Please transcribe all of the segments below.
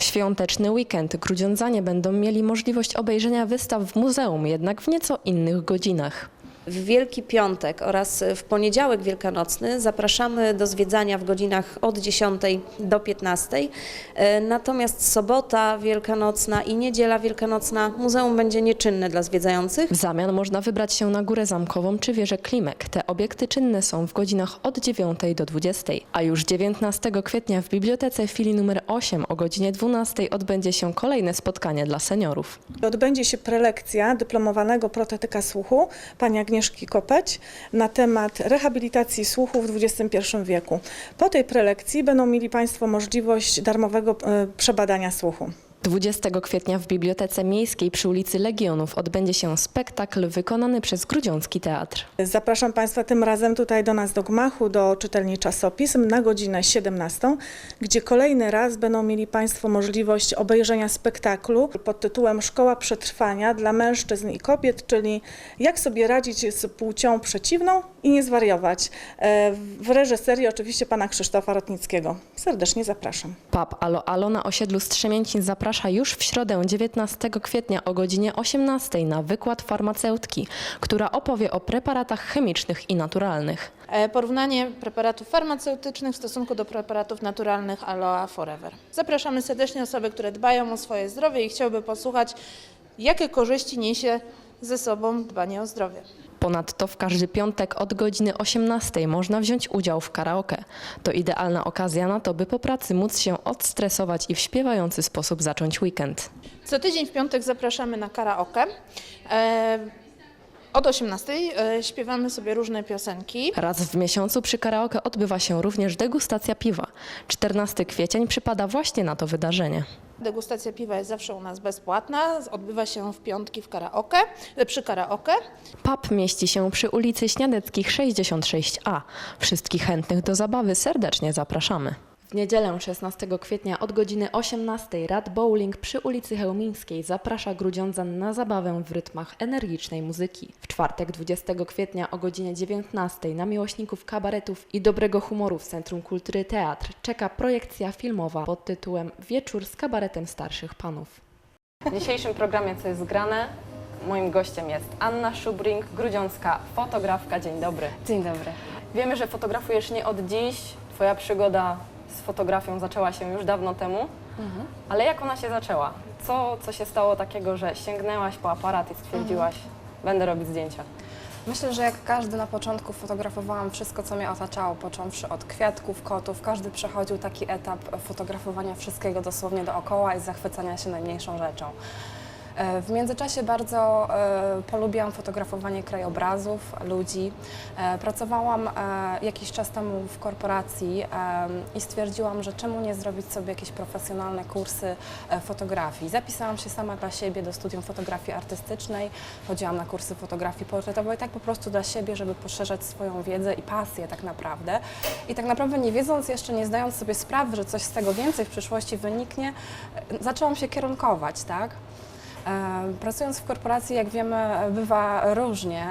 Świąteczny weekend grudziądzanie będą mieli możliwość obejrzenia wystaw w muzeum, jednak w nieco innych godzinach. W Wielki Piątek oraz w poniedziałek wielkanocny zapraszamy do zwiedzania w godzinach od 10 do 15. E, Natomiast sobota wielkanocna i niedziela wielkanocna muzeum będzie nieczynne dla zwiedzających. W zamian można wybrać się na Górę Zamkową czy wieżę Klimek. Te obiekty czynne są w godzinach od 9 do 20. A już 19 kwietnia w Bibliotece Filii nr 8 o godzinie 12 odbędzie się kolejne spotkanie dla seniorów. Odbędzie się prelekcja dyplomowanego protetyka słuchu pani Agnieszki Kopeć na temat rehabilitacji słuchu w XXI wieku. Po tej prelekcji będą mieli Państwo możliwość darmowego e, przebadania słuchu. 20 kwietnia w Bibliotece Miejskiej przy ulicy Legionów odbędzie się spektakl wykonany przez Grudziącki Teatr. Zapraszam Państwa tym razem tutaj do nas do gmachu, do czytelni czasopism na godzinę 17, gdzie kolejny raz będą mieli Państwo możliwość obejrzenia spektaklu pod tytułem Szkoła Przetrwania dla mężczyzn i kobiet, czyli jak sobie radzić z płcią przeciwną i nie zwariować. E, W reżyserii oczywiście pana Krzysztofa Rotnickiego. Serdecznie zapraszam. Pub Alo Alo na osiedlu Strzemięcin zaprasza już w środę 19 kwietnia o godzinie 18 na wykład farmaceutki, która opowie o preparatach chemicznych i naturalnych. E, Porównanie preparatów farmaceutycznych w stosunku do preparatów naturalnych Aloe Forever. Zapraszamy serdecznie osoby, które dbają o swoje zdrowie i chciałyby posłuchać, jakie korzyści niesie ze sobą dbanie o zdrowie. Ponadto w każdy piątek od godziny 18 można wziąć udział w karaoke. To idealna okazja na to, by po pracy móc się odstresować i w śpiewający sposób zacząć weekend. Co tydzień w piątek zapraszamy na karaoke. E, Od 18 e, śpiewamy sobie różne piosenki. Raz w miesiącu przy karaoke odbywa się również degustacja piwa. 14 kwiecień przypada właśnie na to wydarzenie. Degustacja piwa jest zawsze u nas bezpłatna. Odbywa się w piątki w karaoke, e, przy karaoke. Pub mieści się przy ulicy Śniadeckich 66A. Wszystkich chętnych do zabawy serdecznie zapraszamy. W niedzielę 16 kwietnia od godziny 18 Rad Bowling przy ulicy Chełmińskiej zaprasza Grudziądzan na zabawę w rytmach energicznej muzyki. W czwartek 20 kwietnia o godzinie 19 na miłośników kabaretów i dobrego humoru w Centrum Kultury Teatr czeka projekcja filmowa pod tytułem Wieczór z kabaretem starszych panów. W dzisiejszym programie Co jest grane? Moim gościem jest Anna Szubring, grudziącka fotografka. Dzień dobry. Dzień dobry. Wiemy, że fotografujesz nie od dziś. Twoja przygoda z fotografią zaczęła się już dawno temu. Ale jak ona się zaczęła? Co, co się stało takiego, że sięgnęłaś po aparat i stwierdziłaś, będę robić zdjęcia? Myślę, że jak każdy na początku fotografowałam wszystko, co mnie otaczało, począwszy od kwiatków, kotów. Każdy przechodził taki etap fotografowania wszystkiego dosłownie dookoła i zachwycania się najmniejszą rzeczą. E, W międzyczasie bardzo e, polubiłam fotografowanie krajobrazów, ludzi. E, Pracowałam jakiś czas temu w korporacji i stwierdziłam, że czemu nie zrobić sobie jakieś profesjonalne kursy fotografii. Zapisałam się sama dla siebie do studium fotografii artystycznej, chodziłam na kursy fotografii portretowej, tak po prostu dla siebie, żeby poszerzać swoją wiedzę i pasję tak naprawdę. I tak naprawdę nie wiedząc jeszcze, nie zdając sobie sprawy, że coś z tego więcej w przyszłości wyniknie, zaczęłam się kierunkować, tak? Pracując w korporacji, jak wiemy, bywa różnie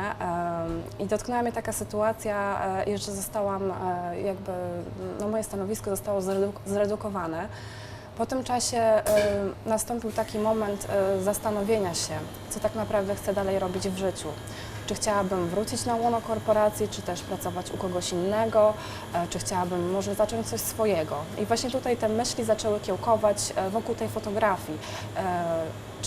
i dotknęła mnie taka sytuacja, e, że zostałam, e, jakby, no moje stanowisko zostało zredu- zredukowane. Po tym czasie nastąpił taki moment e, zastanowienia się, co tak naprawdę chcę dalej robić w życiu. Czy chciałabym wrócić na łono korporacji, czy też pracować u kogoś innego, czy chciałabym może zacząć coś swojego. I właśnie tutaj te myśli zaczęły kiełkować wokół tej fotografii.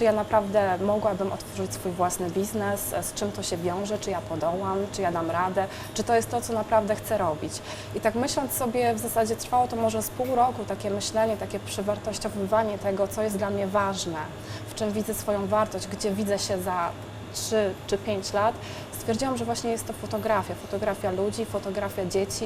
Czy ja naprawdę mogłabym otworzyć swój własny biznes, z czym to się wiąże, czy ja podołam, czy ja dam radę, czy to jest to, co naprawdę chcę robić. I tak myśląc sobie, w zasadzie trwało to może z pół roku, takie myślenie, takie przewartościowywanie tego, co jest dla mnie ważne, w czym widzę swoją wartość, gdzie widzę się za 3 czy 5 lat, stwierdziłam, że właśnie jest to fotografia, fotografia ludzi, fotografia dzieci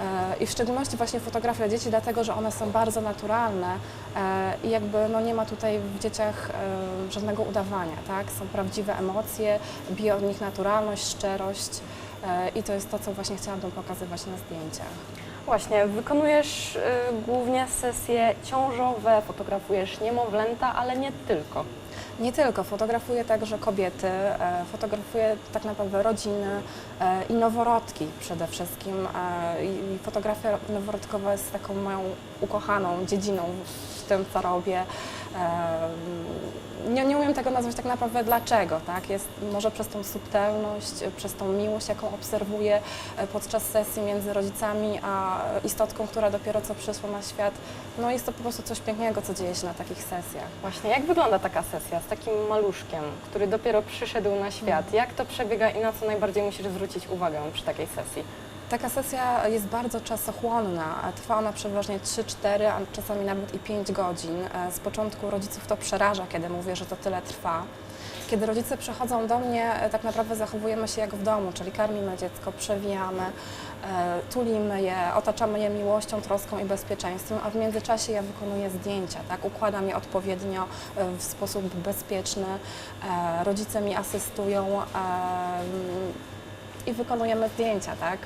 e, i w szczególności właśnie fotografia dzieci, dlatego że one są bardzo naturalne e, i jakby no nie ma tutaj w dzieciach e, żadnego udawania, tak? Są prawdziwe emocje, bije od nich naturalność, szczerość i to jest to, co właśnie chciałabym pokazywać na zdjęciach. Właśnie, wykonujesz y, głównie sesje ciążowe, fotografujesz niemowlęta, ale nie tylko. Nie tylko, fotografuję także kobiety, e, fotografuję tak naprawdę rodziny e, i noworodki przede wszystkim. E, I fotografia noworodkowa jest taką moją ukochaną dziedziną w tym, co robię. E, tego nazwać tak naprawdę dlaczego, tak? Jest może przez tą subtelność, przez tą miłość, jaką obserwuję e, podczas sesji między rodzicami a istotką, która dopiero co przyszła na świat. No jest to po prostu coś pięknego, co dzieje się na takich sesjach. Właśnie, jak wygląda taka sesja z takim maluszkiem, który dopiero przyszedł na świat? Jak to przebiega i na co najbardziej musisz zwrócić uwagę przy takiej sesji? Taka sesja jest bardzo czasochłonna. Trwa ona przeważnie 3-4, a czasami nawet i 5 godzin. E, Z początku rodziców to przeraża, kiedy mówię, że to tyle trwa. Kiedy rodzice przychodzą do mnie, e, tak naprawdę zachowujemy się jak w domu, czyli karmimy dziecko, przewijamy, e, tulimy je, otaczamy je miłością, troską i bezpieczeństwem, a w międzyczasie ja wykonuję zdjęcia, tak? układam je odpowiednio w sposób bezpieczny, rodzice mi asystują i wykonujemy zdjęcia, tak?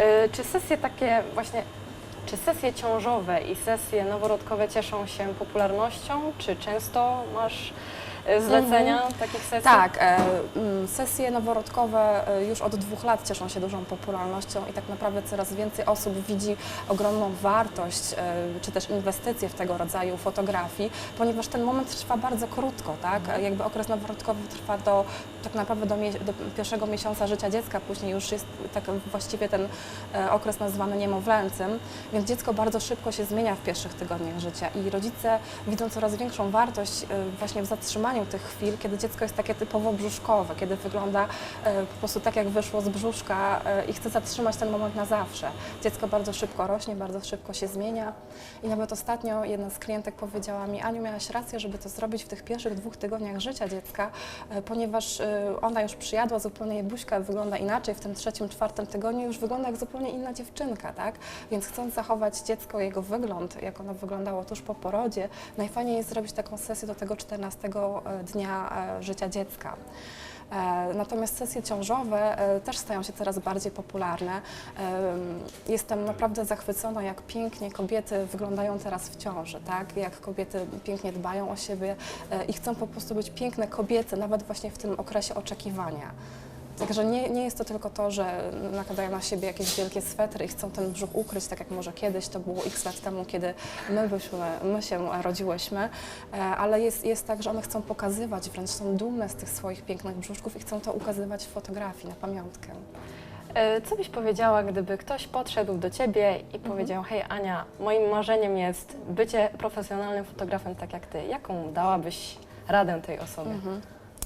Y, Czy sesje takie właśnie, czy sesje ciążowe i sesje noworodkowe cieszą się popularnością? Czy często masz y, zlecenia takich sesji? Tak, e, mm, sesje noworodkowe e, już od dwóch lat cieszą się dużą popularnością i tak naprawdę coraz więcej osób widzi ogromną wartość e, czy też inwestycje w tego rodzaju fotografii, ponieważ ten moment trwa bardzo krótko, tak? E, Jakby okres noworodkowy trwa do tak naprawdę do, do pierwszego miesiąca życia dziecka, później już jest tak właściwie ten okres nazwany niemowlęcym, więc dziecko bardzo szybko się zmienia w pierwszych tygodniach życia i rodzice widzą coraz większą wartość właśnie w zatrzymaniu tych chwil, kiedy dziecko jest takie typowo brzuszkowe, kiedy wygląda e, po prostu tak, jak wyszło z brzuszka e, i chce zatrzymać ten moment na zawsze. Dziecko bardzo szybko rośnie, bardzo szybko się zmienia i nawet ostatnio jedna z klientek powiedziała mi, Aniu, miałaś rację, żeby to zrobić w tych pierwszych dwóch tygodniach życia dziecka, e, ponieważ ona już przyjadła, zupełnie jej buźka wygląda inaczej, w tym trzecim, czwartym tygodniu już wygląda jak zupełnie inna dziewczynka, tak? Więc chcąc zachować dziecko, jego wygląd, jak ono wyglądało tuż po porodzie, najfajniej jest zrobić taką sesję do tego 14 dnia e, życia dziecka. E, Natomiast sesje ciążowe e, też stają się coraz bardziej popularne. Em, Jestem naprawdę zachwycona, jak pięknie kobiety wyglądają teraz w ciąży, tak? Jak kobiety pięknie dbają o siebie e, i chcą po prostu być piękne kobiety, nawet właśnie w tym okresie oczekiwania. Także nie, nie jest to tylko to, że nakładają na siebie jakieś wielkie swetry i chcą ten brzuch ukryć, tak jak może kiedyś to było x lat temu, kiedy my, byśmy, my się rodziłyśmy, e, ale jest, jest tak, że one chcą pokazywać, wręcz są dumne z tych swoich pięknych brzuszków i chcą to ukazywać w fotografii na pamiątkę. Y, Co byś powiedziała, gdyby ktoś podszedł do ciebie Mhm. i powiedział: Hej, Ania, moim marzeniem jest bycie profesjonalnym fotografem tak jak ty. Jaką dałabyś radę tej osobie? Mhm.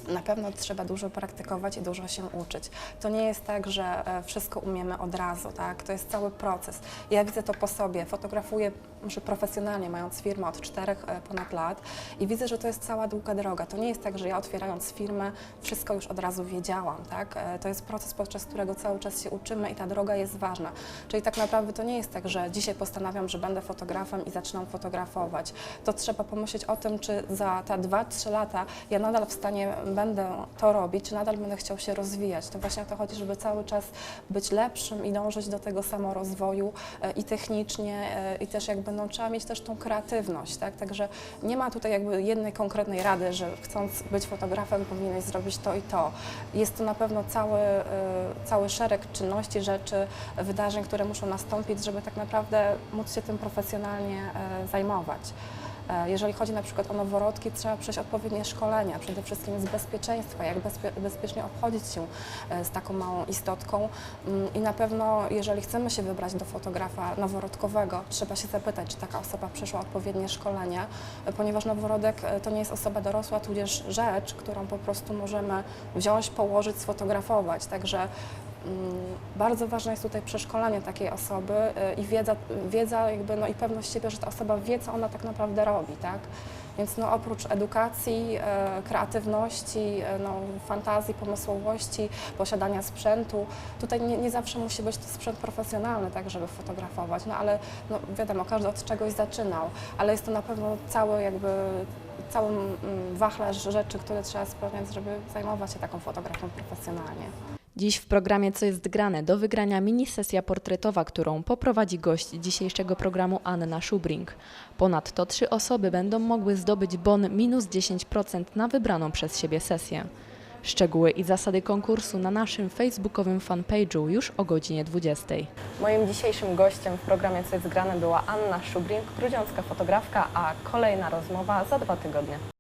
Na pewno trzeba dużo praktykować i dużo się uczyć. To nie jest tak, że e, wszystko umiemy od razu, tak? To jest cały proces. Ja widzę to po sobie. Fotografuję może profesjonalnie, mając firmę od czterech e, ponad lat i widzę, że to jest cała długa droga. To nie jest tak, że ja otwierając firmę wszystko już od razu wiedziałam, tak? E, To jest proces, podczas którego cały czas się uczymy i ta droga jest ważna. Czyli tak naprawdę to nie jest tak, że dzisiaj postanawiam, że będę fotografem i zaczynam fotografować. To trzeba pomyśleć o tym, czy za te 2-3 lata ja nadal w stanie będę to robić, czy nadal będę chciał się rozwijać. To właśnie o to chodzi, żeby cały czas być lepszym i dążyć do tego samorozwoju e, i technicznie, i też jakby no, trzeba mieć też tą kreatywność, tak? Także nie ma tutaj jakby jednej konkretnej rady, że chcąc być fotografem powinieneś zrobić to i to. Jest to na pewno cały, e, cały szereg czynności, rzeczy, wydarzeń, które muszą nastąpić, żeby tak naprawdę móc się tym profesjonalnie e, zajmować. E, Jeżeli chodzi na przykład o noworodki, trzeba przejść odpowiednie szkolenia, przede wszystkim z bezpieczeństwa, jak bezpie bezpiecznie obchodzić się e, z taką małą istotką. Mm, I na pewno, jeżeli chcemy się wybrać do fotografa noworodkowego, trzeba się zapytać, czy taka osoba przeszła odpowiednie szkolenia, e, ponieważ noworodek to nie jest osoba dorosła, tudzież rzecz, którą po prostu możemy wziąć, położyć, sfotografować. Także Bardzo ważne jest tutaj przeszkolenie takiej osoby y, i wiedza, wiedza jakby, no i pewność siebie, że ta osoba wie, co ona tak naprawdę robi, tak? Więc no, oprócz edukacji, e, kreatywności, e, no, fantazji, pomysłowości, posiadania sprzętu, tutaj nie, nie zawsze musi być to sprzęt profesjonalny, tak, żeby fotografować, no ale no, wiadomo, każdy od czegoś zaczynał, ale jest to na pewno cały jakby cały mm, wachlarz rzeczy, które trzeba spełniać, żeby zajmować się taką fotografią profesjonalnie. Dziś w programie Co jest grane do wygrania mini sesja portretowa, którą poprowadzi gość dzisiejszego programu Anna Schubring. Ponadto trzy osoby będą mogły zdobyć bon minus 10% na wybraną przez siebie sesję. Szczegóły i zasady konkursu na naszym facebookowym fanpage'u już o godzinie 20. Moim dzisiejszym gościem w programie Co jest grane była Anna Szubring, grudziącka fotografka, a kolejna rozmowa za dwa tygodnie.